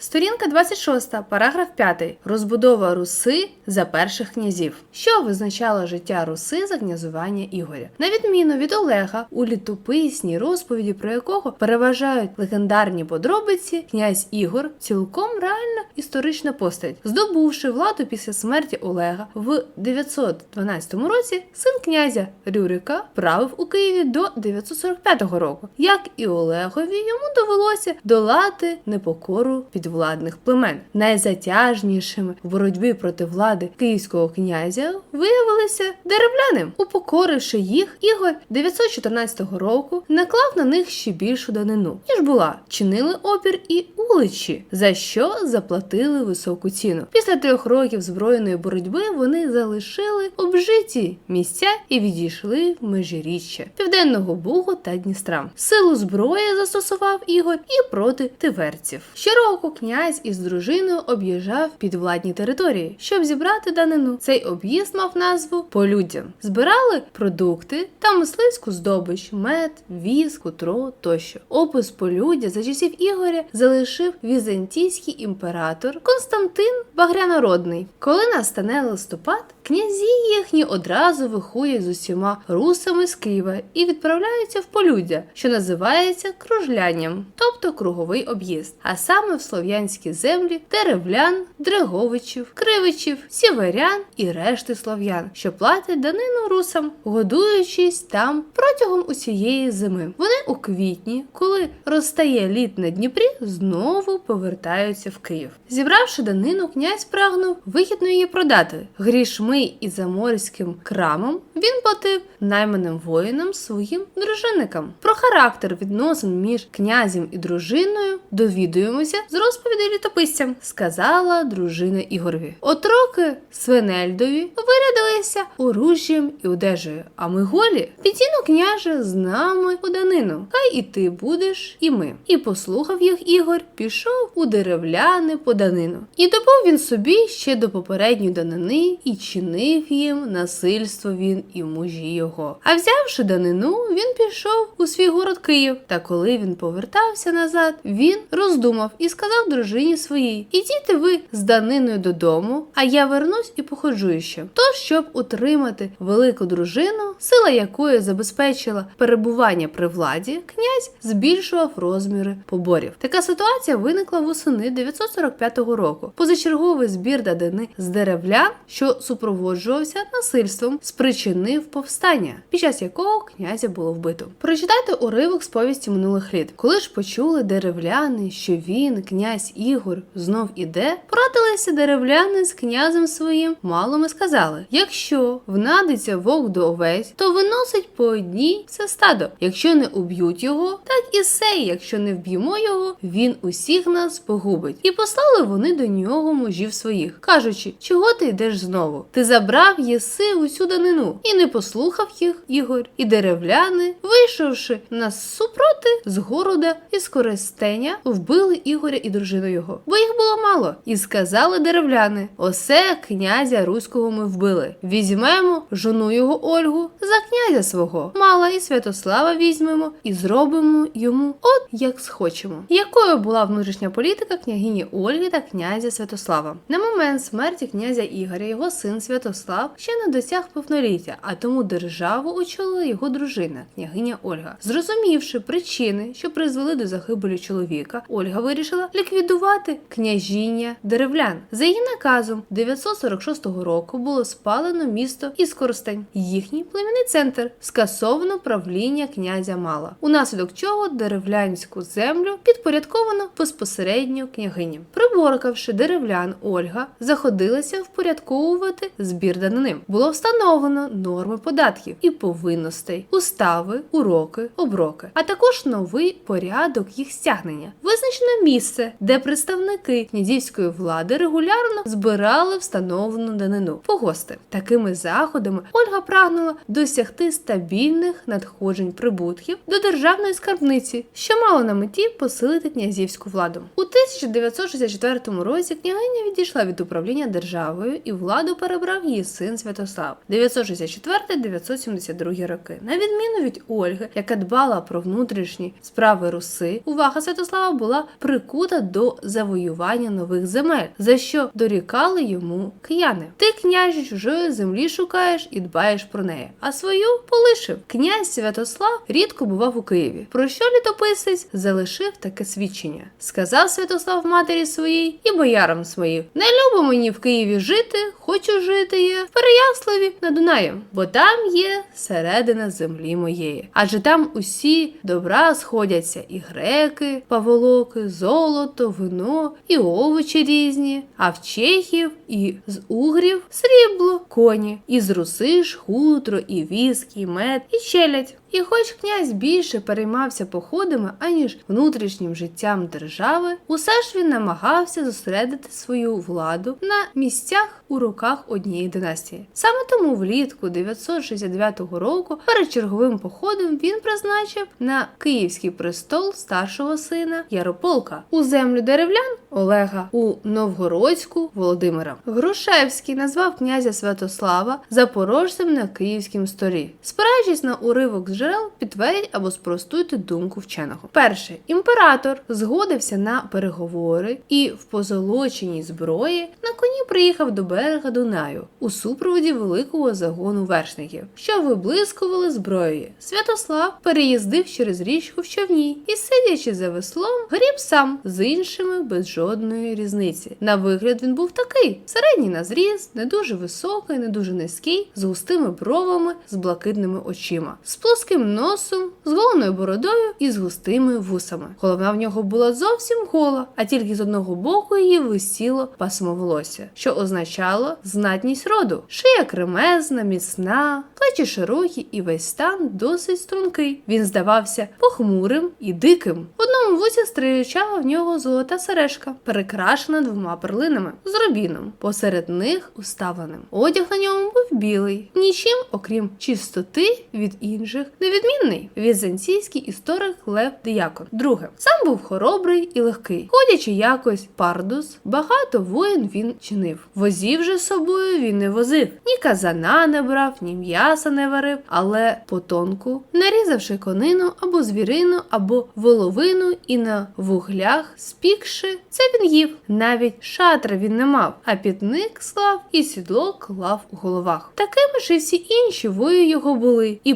Сторінка 26, параграф 5. Розбудова Руси за перших князів. Що визначало життя Руси за князування Ігоря? На відміну від Олега, у літописній розповіді, про якого переважають легендарні подробиці, князь Ігор цілком реальна історична постать, здобувши владу після смерті Олега в 912 році, син князя Рюрика правив у Києві до 945 року. Як і Олегові, йому довелося долати непокору підвладних племен. Найзатяжнішими в боротьбі проти влади київського князя виявилися деревляни. Упокоривши їх, Ігор 914 року наклав на них ще більшу данину, ніж була. Чинили опір і уличі, за що заплатили високу ціну. Після трьох років збройної боротьби вони залишили обжиті місця і відійшли в межиріччя Південного Бугу та Дністра. Силу зброї застосував Ігор і проти тиверців. Щороку князь із дружиною об'їжджав підвладні території, щоб зібрати данину. Цей об'їзд мав назву полюддя. Збирали продукти та мисливську здобич, мед, віз, хутро тощо. Опис полюддя за часів Ігоря залишив візантійський імператор Константин Багрянородний. Коли настане листопад, князі їхні одразу виходять з усіма русами з Києва і відправляються в полюддя, що називається кружлянням, тобто круговий об'їзд, а саме в слов'янські землі деревлян, дреговичів, кривичів, сіверян і решти слов'ян, що платять данину русам, годуючись там протягом усієї зими. Вони у квітні, коли розтає лід на Дніпрі, знову повертаються в Київ. Зібравши данину, князь прагнув вигідно її продати. Грішми і заморським крамом він платив найманим воїнам своїм дружинникам. Про характер відносин між князем і дружиною довідуємося з розповідей літописця, сказала дружина Ігорові. Отроки свинельдові вирядилися оружжям і одежею, а ми голі підіну княже з нами у данину. Хай і ти будеш, і ми. І послухав їх Ігор, пішов у деревляни по данину. І добув він собі ще до попередньої данини і чинив їм насильство він і мужі його. А взявши данину, він пішов у свій город Київ. Та коли він повертався назад, він роздумав і сказав дружині своїй: Ідіть ви з даниною додому, а я вернусь і походжу іще. Тож, щоб утримати велику дружину, сила якої забезпечила перебування при владі, князь збільшував розміри поборів. Така ситуація виникла восени 945 року. Позачерговий збір данини з деревлян, що супроводжувався насильством, спричинив повстання, під час якого князя було вбито. Прочитайте уривок з повісті минулих літ. Коли ж почули деревляни, що він, князь Ігор, знов іде, порадилися деревляни з князем своїм малом і сказали: якщо внадиться вовк до овець, то виносить по одній все стадо. Якщо не уб'ють його, так і сей, якщо не вб'ємо його, він усіх нас погубить. І послали вони до нього мужів своїх, кажучи, чого ти йдеш знову? Ти забрав єси усю данину, і не послухав їх Ігор, і деревляни, вийшовши нас супроти з города і з користеня, вбили Ігоря і дружину його, бо їх було мало. І сказали деревляни: Осе князя руського ми вбили. Візьмемо жону його Ольгу за князя свого, мала і Святослава візьмемо і зробимо йому от як схочемо. Якою була внутрішня політика княгині Ольги та князя Святослава? На момент смерті князя Ігоря його син Святослав ще не досяг повноліття, а тому державу очолила його дружина, княгиня Ольга. Зрозумівши причини, що призвели до загибелі чоловіка, Ольга вирішила ліквідувати княжіння деревлян. За її наказом 946 року було спалено місто Іскоростень, їхній племінний центр, скасовано правління князя Мала, унаслідок чого деревлянську землю підпорядковано безпосередньо княгині. Приборкавши деревлян, Ольга заходилася впорядковувати збір данини. Було встановлено норми податків і повинностей, устави, уроки, оброки, а також новий порядок їх стягнення. Визначено місце, де представники князівської влади регулярно збирали встановлену данину погости. Такими заходами Ольга прагнула досягти стабільних надходжень прибутків до державної скарбниці, що мало на меті посилити князівську владу. У 1964 році княгиня відійшла від управління державою і владу перебрав її син Святослав 964-972 роки. На відміну від Ольги, яка дбала про внутрішні справи Руси, увага Святослава була прикута до завоювання нових земель, за що дорікали йому кияни. Ти княжі чужої землі шукаєш і дбаєш про неї, а свою полишив. Князь Святослав рідко бував у Києві. Про що літописець залишив таке свідчення? Сказав Святослав матері своїй і боярам своїм: Не любо мені в Києві жити, хочу жити я в Переяславі на Дунаєм, бо там є середина землі моєї. Адже там усі добра сходяться і греки, паволоки, золото, вино, і овочі різні, а в чехів і з угрів срібло, коні, і з руси ж хутро, і віск, і мед, і челядь. І хоч князь більше переймався походами, аніж внутрішнім життям держави, усе ж він намагався зосередити свою владу на місцях у руках однієї династії. Саме тому влітку 969 року перед черговим походом він призначив на київський престол старшого сина Ярополка у землю деревлян Олега у Новгородську Володимира. Грушевський назвав князя Святослава запорожцем на київськім сторі. Спираючись на уривок з джерел, підтвердять або спростуйте думку вченого. Перше, імператор згодився на переговори і в позолоченій зброї на коні приїхав до берега Дунаю у супроводі великого загону вершників, що виблискували зброєю. Святослав переїздив через річку в човні і, сидячи за веслом, гріб сам з іншими без жодної різниці. На вигляд він був такий: середній на зріст, не дуже високий, не дуже низький, з густими бровами, з блакитними очима, з плоским носом, з голоною бородою і з густими вусами. Голова в нього була зовсім гола, а тільки з одного боку її висіло пасмо волосся, що означало знатність роду. Шия кремезна, міцна, плечі широкі і весь стан досить стрункий. Він здавався похмурим і диким. В одному вусі стрічала в нього золота сережка, перекрашена двома перлинами з рубіном, посеред них уставленим. Одяг на ньому був білий, нічим, окрім чистоти від інших, невідмінний. Візантійський історик Лев Діякон. Друге, сам був хоробрий і легкий, ходячи якось пардус, багато воїн він чинив. Возів же з собою він не возив, ні казана не брав, ні м'яса не варив, але потонку, нарізавши конину або звірину, або воловину і на вуглях спікши, це він їв. Навіть шатра він не мав, а пітник слав і сідло клав у головах. Такими ж і всі інші вої його були, і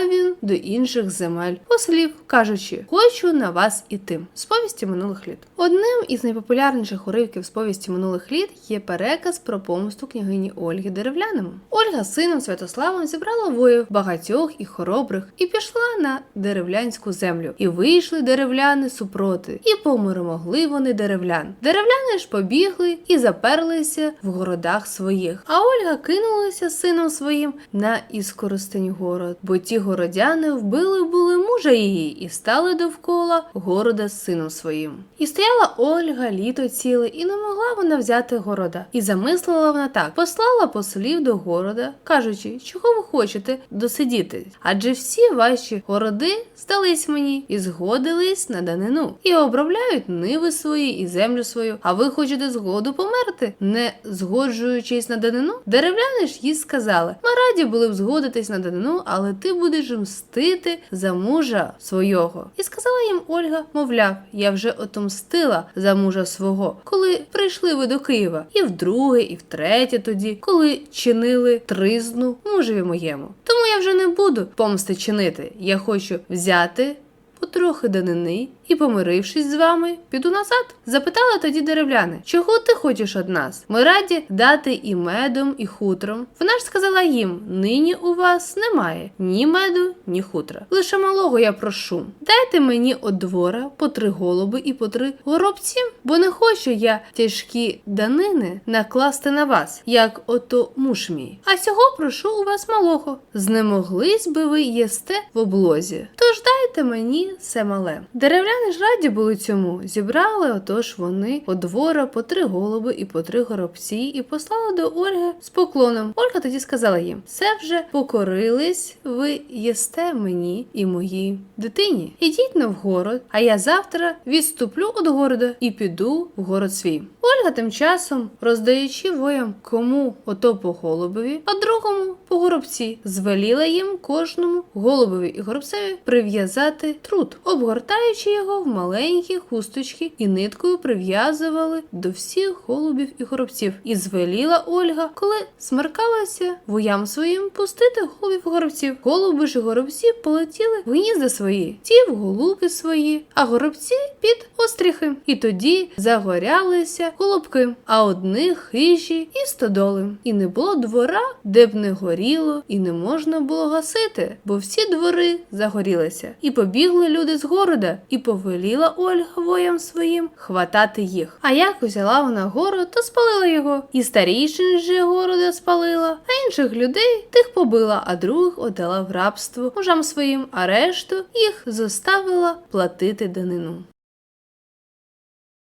просилав він до інших земель послів, кажучи: Хочу на вас іти. З повісті минулих літ. Одним із найпопулярніших уривків з повісті минулих літ є переказ про помсту княгині Ольги Деревляному. Ольга з сином Святославом зібрала воїв багатьох і хоробрих і пішла на деревлянську землю. І вийшли деревляни супроти, і помиромогли вони деревлян. Деревляни ж побігли і заперлися в городах своїх. А Ольга кинулася з сином своїм на Іскоростень город, бо ті городяни вбили були мужа її і стали довкола города з сином своїм. І стояла Ольга літо ціле, і не могла вона взяти города. І замислила вона так: послала послів до города, кажучи, чого ви хочете досидіти? Адже всі ваші городи здались мені і згодились на данину, і обробляють ниви свої і землю свою. А ви хочете згоду померти, не згоджуючись на данину? Деревляни ж їй сказали: ми раді були б згодитись на данину, але ти будеш мстити за мужа свого. І сказала їм Ольга, мовляв, я вже отомстила за мужа свого, коли прийшли ви до Києва, і вдруге, і втретє тоді, коли чинили тризну мужеві моєму. Тому я вже не буду помсти чинити. Я хочу взяти потрохи данини і, помирившись з вами, піду назад. Запитала тоді деревляни, чого ти хочеш від нас? Ми раді дати і медом, і хутром. Вона ж сказала їм: нині у вас немає ні меду, ні хутра. Лише малого я прошу. Дайте мені од двора по три голуби і по три горобці, бо не хочу я тяжкі данини накласти на вас, як ото муж мій. А сього прошу у вас малого. Знемоглись би ви єсте в облозі. Тож дайте мені все мале. Деревляни ж раді були цьому. Зібрали отож вони по двора по три голуби і по три горобці, і послали до Ольги з поклоном. Ольга тоді сказала їм: все вже покорились, ви їсте мені і моїй дитині. Ідіть на вгород, а я завтра відступлю від города і піду в город свій. Ольга тим часом, роздаючи воям кому ото по голубові, а другому по горобці, звеліла їм кожному голубові і горобцеві прив'язати труд, обгортаючи його в маленькі хусточки і ниткою прив'язували до всіх голубів і горобців. І звеліла Ольга, коли смеркалася воям своїм пустити голубів і горобців. Голуби ж і горобці полетіли в гнізда свої, ті в голуби свої, а горобці під остріхи. І тоді загорялися голубки, а одних хижі і стодоли. І не було двора, де б не горіло, і не можна було гасити, бо всі двори загорілися. І побігли люди з города, і повеліла Ольга воям своїм хватати їх. А як узяла вона город, то спалила його. І старішин же города спалила, а інших людей тих побила, а других отдала в рабство мужам своїм, а решту їх заставила платити данину.